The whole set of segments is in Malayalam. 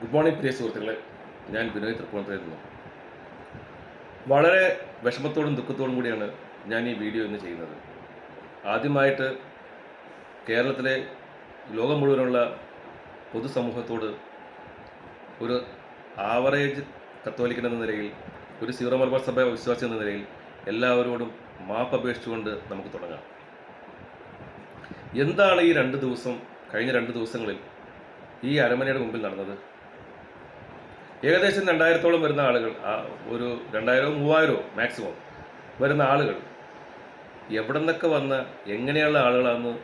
ഗുഡ് മോർണിംഗ് പ്രിയ സുഹൃത്തുക്കളെ. ഞാൻ വിനോയ് തൃപ്പൂണിത്തുറയിൽ നിന്നു വളരെ വിഷമത്തോടും ദുഃഖത്തോടും കൂടിയാണ് ഞാൻ ഈ വീഡിയോ ഇന്ന് ചെയ്യുന്നത്. ആദ്യമായിട്ട് കേരളത്തിലെ ലോകം മുഴുവനുള്ള പൊതുസമൂഹത്തോട് ഒരു ആവറേജ് കത്തോലിക്കൻ എന്ന നിലയിൽ ഒരു സീറോ മലബാർ സഭ വിശ്വാസി എന്ന നിലയിൽ എല്ലാവരോടും മാപ്പ് അപേക്ഷിച്ചുകൊണ്ട് നമുക്ക് തുടങ്ങാം. എന്താണ് ഈ രണ്ട് ദിവസം കഴിഞ്ഞ രണ്ട് ദിവസങ്ങളിൽ ഈ അരമനയുടെ മുമ്പിൽ നടന്നത്? ഏകദേശം രണ്ടായിരത്തോളം വരുന്ന ആളുകൾ ഒരു രണ്ടായിരവും മൂവായിരവും മാക്സിമം വരുന്ന ആളുകൾ എവിടെ നിന്നൊക്കെ വന്ന് എങ്ങനെയുള്ള ആളുകളാണെന്ന്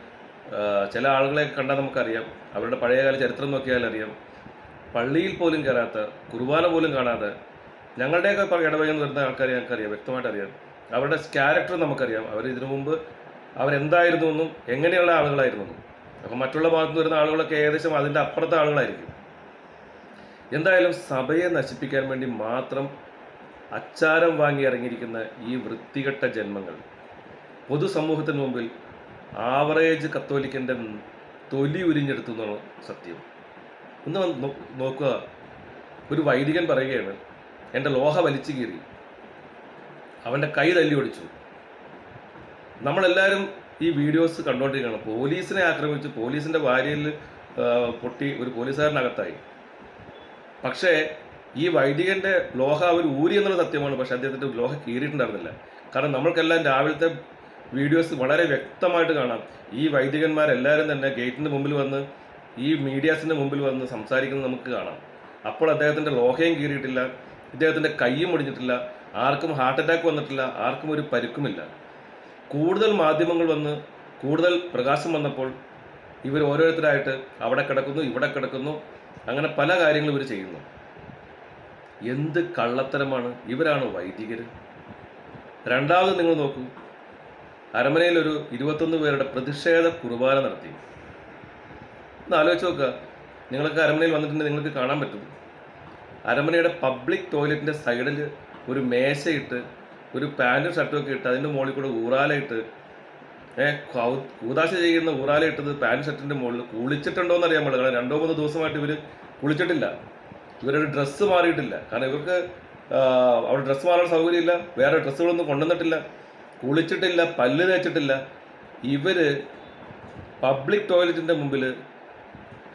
ചില ആളുകളെ കണ്ടാൽ നമുക്കറിയാം. അവരുടെ പഴയകാല ചരിത്രം നോക്കിയാൽ അറിയാം. പള്ളിയിൽ പോലും കയറാത്ത കുർബാന പോലും കാണാതെ ഞങ്ങളുടെയൊക്കെ ഇടവകയിൽ വരുന്ന ആൾക്കാരെ ഞങ്ങൾക്കറിയാം വ്യക്തമായിട്ട് അറിയാം അവരുടെ ക്യാരക്ടർ നമുക്കറിയാം. അവർ ഇതിനു മുമ്പ് അവരെന്തായിരുന്നു എന്നും എങ്ങനെയുള്ള ആളുകളായിരുന്നു എന്നും. അപ്പം മറ്റുള്ള ഭാഗത്തുനിന്ന് വരുന്ന ആളുകളൊക്കെ ഏകദേശം അതിന്റെ അപ്പുറത്തെ ആളുകളായിരിക്കും. എന്തായാലും സഭയെ നശിപ്പിക്കാൻ വേണ്ടി മാത്രം അച്ചാരം വാങ്ങി ഇറങ്ങിയിരിക്കുന്ന ഈ വൃത്തികെട്ട ജന്മങ്ങൾ. പൊതുസമൂഹത്തിന് മുമ്പിൽ ആവറേജ് കത്തോലിക്കന്റെ തൊലി ഉരിഞ്ഞെടുത്തു സത്യം. ഒന്ന് നോക്കുക. ഒരു വൈദികൻ പറയുകയാണ് എന്റെ ലോഹ വലിച്ചു കീറി. അവന്റെ കൈ തല്ലി ഒടിച്ചു. നമ്മളെല്ലാവരും ഈ വീഡിയോസ് കണ്ടുകൊണ്ടിരിക്കുകയാണ് പോലീസിനെ ആക്രമിച്ചു പോലീസിന്റെ വാരിയിൽ പൊട്ടി ഒരു പോലീസുകാരനകത്തായി. പക്ഷേ ഈ വൈദികന്റെ ലോഹ അവർ ഊരി എന്നുള്ള സത്യമാണ്. പക്ഷെ അദ്ദേഹത്തിന്റെ ലോഹ കീറിയിട്ടുണ്ടായിരുന്നില്ല. കാരണം നമ്മൾക്കെല്ലാം രാവിലത്തെ വീഡിയോസ് വളരെ വ്യക്തമായിട്ട് കാണാം. ഈ വൈദികന്മാരെല്ലാവരും തന്നെ ഗേറ്റിന്റെ മുമ്പിൽ വന്ന് ഈ മീഡിയാസിന്റെ മുമ്പിൽ വന്ന് സംസാരിക്കുന്നത് നമുക്ക് കാണാം. അപ്പോൾ അദ്ദേഹത്തിന്റെ ലോഹയും കീറിയിട്ടില്ല. ഇദ്ദേഹത്തിന്റെ കൈയും ഒടിഞ്ഞിട്ടില്ല. ആർക്കും ഹാർട്ട് അറ്റാക്ക് വന്നിട്ടില്ല. ആർക്കും ഒരു പരുക്കുമില്ല. കൂടുതൽ മാധ്യമങ്ങൾ വന്ന് കൂടുതൽ പ്രകാശം വന്നപ്പോൾ ഇവർ ഓരോരുത്തരായിട്ട് അവിടെ കിടക്കുന്നു ഇവിടെ കിടക്കുന്നു അങ്ങനെ പല കാര്യങ്ങളും ഇവർ ചെയ്യുന്നു. എന്ത് കള്ളത്തരമാണ്? ഇവരാണ് വൈദികർ രണ്ടാമത് നിങ്ങൾ നോക്കൂ. അരമനയിൽ ഒരു ഇരുപത്തൊന്ന് പേരുടെ പ്രതിഷേധ കുർബാന നടത്തി. ഒന്ന് ആലോചിച്ച് നോക്കുക. നിങ്ങളൊക്കെ അരമനയിൽ വന്നിട്ടുണ്ടെങ്കിൽ നിങ്ങൾക്ക് കാണാൻ പറ്റും. അരമനയുടെ പബ്ലിക് ടോയ്ലറ്റിന്റെ സൈഡിൽ ഒരു മേശയിട്ട് ഒരു പാന്റും ഷർട്ടും ഒക്കെ ഇട്ട് അതിന്റെ മുകളിൽ കൂടെ ഊറാലയിട്ട് ഏഹ് കൂതാശ ചെയ്യുന്ന ഊറാലയിട്ടത് പാന്റ് ഷർട്ടിന്റെ മുകളിൽ കുളിച്ചിട്ടുണ്ടോ എന്ന് അറിയാൻ പാടില്ല. കാരണം രണ്ടോ മൂന്നോ ദിവസമായിട്ട് ഇവർ കുളിച്ചിട്ടില്ല. ഇവരുടെ ഡ്രസ്സ് മാറിയിട്ടില്ല. കാരണം ഇവർക്ക് അവിടെ ഡ്രസ്സ് മാറാൻ സൗകര്യമില്ല. വേറെ ഡ്രസ്സുകളൊന്നും കൊണ്ടുവന്നിട്ടില്ല. കുളിച്ചിട്ടില്ല പല്ല് തേച്ചിട്ടില്ല. ഇവർ പബ്ലിക് ടോയ്ലറ്റിന്റെ മുമ്പിൽ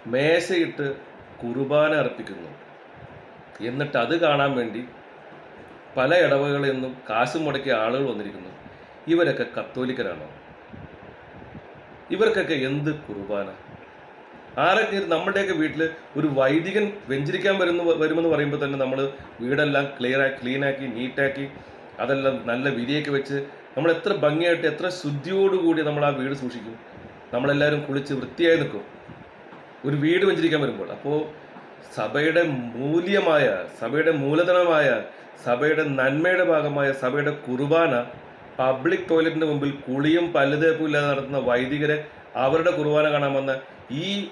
മേശയിട്ട് കുർബാന അർപ്പിക്കുന്നു. എന്നിട്ട് അത് കാണാൻ വേണ്ടി പല ഇടവകളിൽ നിന്നും കാശ് മുടക്കിയ ആളുകൾ വന്നിരിക്കുന്നു. ഇവരൊക്കെ കത്തോലിക്കരാണോ? ഇവർക്കൊക്കെ എന്ത് കുർബാന? ആരൊക്കെ നമ്മുടെയൊക്കെ വീട്ടിൽ ഒരു വൈദികൻ വെഞ്ചരിക്കാൻ വരുന്നു വരുമെന്ന് പറയുമ്പോൾ തന്നെ നമ്മൾ വീടെല്ലാം ക്ലിയർ ക്ലീനാക്കി നീറ്റാക്കി അതെല്ലാം നല്ല വിരിയൊക്കെ വെച്ച് നമ്മൾ എത്ര ഭംഗിയായിട്ട് എത്ര ശുദ്ധിയോടുകൂടി നമ്മൾ ആ വീട് സൂക്ഷിക്കും. നമ്മളെല്ലാവരും കുളിച്ച് വൃത്തിയായി നിൽക്കും ഒരു വീട് വെഞ്ചരിക്കാൻ വരുമ്പോൾ. അപ്പോൾ സഭയുടെ മൂല്യമായ സഭയുടെ മൂലധനമായ സഭയുടെ നന്മയുടെ ഭാഗമായ സഭയുടെ കുർബാന പബ്ലിക് ടോയ്ലറ്റിന്റെ മുമ്പിൽ കുളിയും പല്ലുതേപ്പും ഇല്ലാതെ നടത്തുന്ന വൈദികരെ അവരുടെ കുർബാന കാണാൻ വന്ന ഈ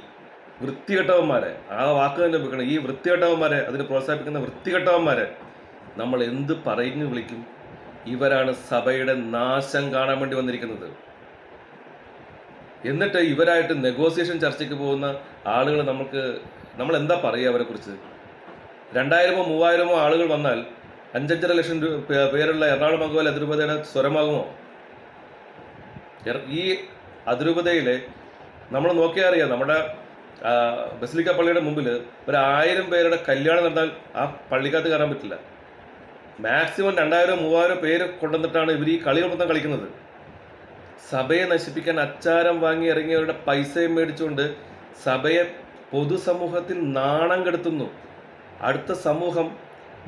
വൃത്തികെട്ടവന്മാരെ ആ വാക്ക് തന്നെ വെക്കണം ഈ വൃത്തികെട്ടവന്മാരെ അതിന് പ്രോത്സാഹിപ്പിക്കുന്ന വൃത്തികെട്ടവന്മാരെ നമ്മൾ എന്ത് പറഞ്ഞു വിളിക്കും? ഇവരാണ് സഭയുടെ നാശം കാണാൻ വേണ്ടി വന്നിരിക്കുന്നത്. എന്നിട്ട് ഇവരായിട്ട് നെഗോസിയേഷൻ ചർച്ചയ്ക്ക് പോകുന്ന ആളുകൾ നമുക്ക് നമ്മൾ എന്താ പറയുക അവരെ കുറിച്ച് രണ്ടായിരമോ മൂവായിരമോ ആളുകൾ വന്നാൽ അഞ്ചഞ്ചര ലക്ഷം പേരുള്ള എറണാകുളം മംഗോൽ അതിരൂപതയുടെ സ്വരമാകുമോ? ഈ അതിരൂപതയിലെ നമ്മൾ നോക്കിയാൽ അറിയാം നമ്മുടെ ബസിലിക്ക പള്ളിയുടെ മുമ്പിൽ ഒരു ആയിരം പേരുടെ കല്യാണം നടന്നാൽ ആ പള്ളിക്കകത്ത് കയറാൻ പറ്റില്ല. മാക്സിമം രണ്ടായിരം മൂവായിരം പേര് കൊണ്ടുവന്നിട്ടാണ് ഇവർ ഈ കളി മൊത്തം കളിക്കുന്നത്. സഭയെ നശിപ്പിക്കാൻ അച്ചാരം വാങ്ങി ഇറങ്ങിയവരുടെ പൈസയും മേടിച്ചുകൊണ്ട് സഭയെ പൊതുസമൂഹത്തിൽ നാണം കെടുത്തുന്നു. അടുത്ത സമൂഹം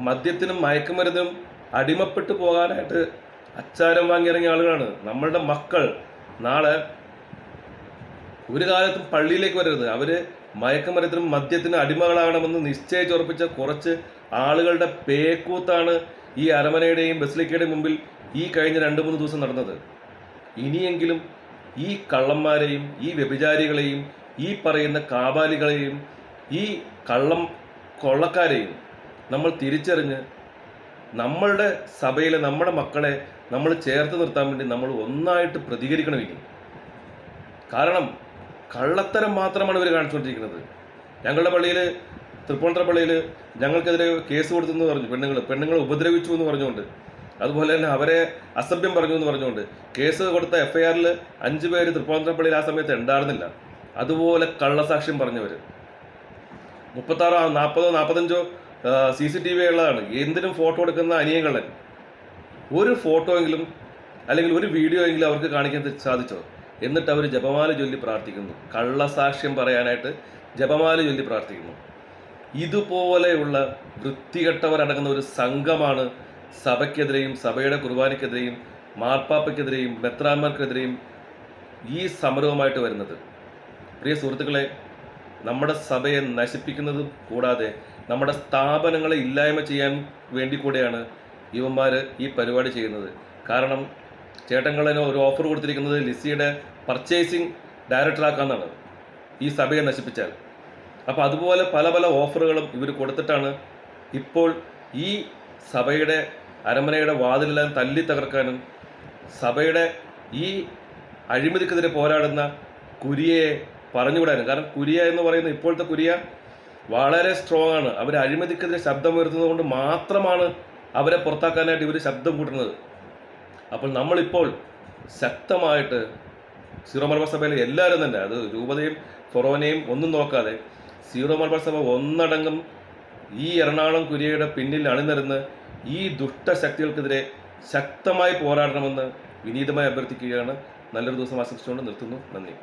മദ്യത്തിനും മയക്കുമരുന്നും അടിമപ്പെട്ടു പോകാനായിട്ട് അച്ചാരം വാങ്ങി ഇറങ്ങിയ ആളുകളാണ്. നമ്മളുടെ മക്കൾ നാളെ ഒരു കാലത്തും പള്ളിയിലേക്ക് വരരുത്. അവർ മയക്കുമരത്തിനും മദ്യത്തിനും അടിമകളാകണമെന്ന് നിശ്ചയിച്ചുറപ്പിച്ച കുറച്ച് ആളുകളുടെ പേക്കൂത്താണ് ഈ അരമനയുടെയും ബസ്ലിക്കയുടെയും മുമ്പിൽ ഈ കഴിഞ്ഞ രണ്ട് മൂന്ന് ദിവസം നടന്നത്. ഇനിയെങ്കിലും ഈ കള്ളന്മാരെയും ഈ വ്യഭിചാരികളെയും ഈ പറയുന്ന കാബാലികളെയും ഈ കള്ളം കൊള്ളക്കാരെയും നമ്മൾ തിരിച്ചറിഞ്ഞ് നമ്മളുടെ സഭയിലെ നമ്മുടെ മക്കളെ നമ്മൾ ചേർത്ത് നിർത്താൻ വേണ്ടി നമ്മൾ ഒന്നായിട്ട് പ്രതികരിക്കണമെങ്കിൽ. കാരണം കള്ളത്തരം മാത്രമാണ് ഇവർ കാണിച്ചുകൊണ്ടിരിക്കുന്നത്. ഞങ്ങളുടെ പള്ളിയിൽ തൃപ്പൂണിത്തുറ പള്ളിയിൽ ഞങ്ങൾക്കെതിരെ കേസ് കൊടുത്തെന്ന് പറഞ്ഞു പെണ്ണുങ്ങൾ പെണ്ണുങ്ങളെ ഉപദ്രവിച്ചു എന്ന് പറഞ്ഞുകൊണ്ട്. അതുപോലെ തന്നെ അവരെ അസഭ്യം പറഞ്ഞു എന്ന് പറഞ്ഞുകൊണ്ട്. കേസ് കൊടുത്ത എഫ് ഐ ആറിൽ അഞ്ച് പേര് തൃപ്പൂണിത്തുറ പള്ളിയിൽ ആ സമയത്ത് ഉണ്ടായിരുന്നില്ല. അതുപോലെ കള്ളസാക്ഷ്യം പറഞ്ഞവർ മുപ്പത്താറോ നാൽപ്പതോ നാൽപ്പത്തഞ്ചോ സി സി ടി വി ഉള്ളതാണ്. എന്തിനും ഫോട്ടോ എടുക്കുന്ന അനിയങ്ങളെ ഒരു ഫോട്ടോ എങ്കിലും അല്ലെങ്കിൽ ഒരു വീഡിയോ എങ്കിലും അവർക്ക് കാണിക്കാൻ സാധിച്ചോ? എന്നിട്ട് അവർ ജപമാല ചൊല്ലി പ്രാർത്ഥിക്കുന്നു. കള്ളസാക്ഷ്യം പറയാനായിട്ട് ജപമാല ചൊല്ലി പ്രാർത്ഥിക്കുന്നു. ഇതുപോലെയുള്ള വൃത്തികെട്ടവരടങ്ങുന്ന ഒരു സംഘമാണ് സഭയ്ക്കെതിരെയും സഭയുടെ കുർബാനയ്ക്കെതിരെയും മാർപ്പാപ്പയ്ക്കെതിരെയും മെത്രാന്മാർക്കെതിരെയും ഈ സമരവുമായിട്ട് വരുന്നത്. പ്രിയ സുഹൃത്തുക്കളെ നമ്മുടെ സഭയെ നശിപ്പിക്കുന്നത് കൂടാതെ നമ്മുടെ സ്ഥാപനങ്ങളെ ഇല്ലായ്മ ചെയ്യാൻ വേണ്ടി കൂടെയാണ് ഇവന്മാർ ഈ പരിപാടി ചെയ്യുന്നത്. കാരണം ചേട്ടങ്ങളതിന് ഒരു ഓഫർ കൊടുത്തിരിക്കുന്നത് ലിസിയുടെ പർച്ചേസിങ് ഡയറക്ടറാക്കാന്നാണ് ഈ സഭയെ നശിപ്പിച്ചാൽ. അപ്പോൾ അതുപോലെ പല പല ഓഫറുകളും ഇവർ കൊടുത്തിട്ടാണ് ഇപ്പോൾ ഈ സഭയുടെ അരമനയുടെ വാതിലെല്ലാം തല്ലി തകർക്കാനും സഭയുടെ ഈ അഴിമതിക്കെതിരെ പോരാടുന്ന കുരിയയെ പറഞ്ഞുവിടാനും. കാരണം കുരിയ എന്ന് പറയുന്ന ഇപ്പോഴത്തെ കുരിയ വളരെ സ്ട്രോങ് ആണ്. അവർ അഴിമതിക്കെതിരെ ശബ്ദം ഉയർത്തുന്നത് കൊണ്ട് മാത്രമാണ് അവരെ പുറത്താക്കാനായിട്ട് ഇവർ ശബ്ദം കൂട്ടുന്നത്. അപ്പോൾ നമ്മളിപ്പോൾ ശക്തമായിട്ട് സീറോ മലബാർ സഭയിലെ എല്ലാവരും തന്നെ അത് രൂപതയും ഫൊറോനയും ഒന്നും നോക്കാതെ സീറോ മലബാർ സഭ ഒന്നടങ്കം ഈ എറണാകുളം കുരിയയുടെ പിന്നിൽ അണിനിരന്ന് ഈ ദുഷ്ടശക്തികൾക്കെതിരെ ശക്തമായി പോരാടണമെന്ന് വിനീതമായി അഭ്യർത്ഥിക്കുകയാണ്. നല്ലൊരു ദിവസം ആശംസിച്ചുകൊണ്ട് നിർത്തുന്നു. നന്ദി.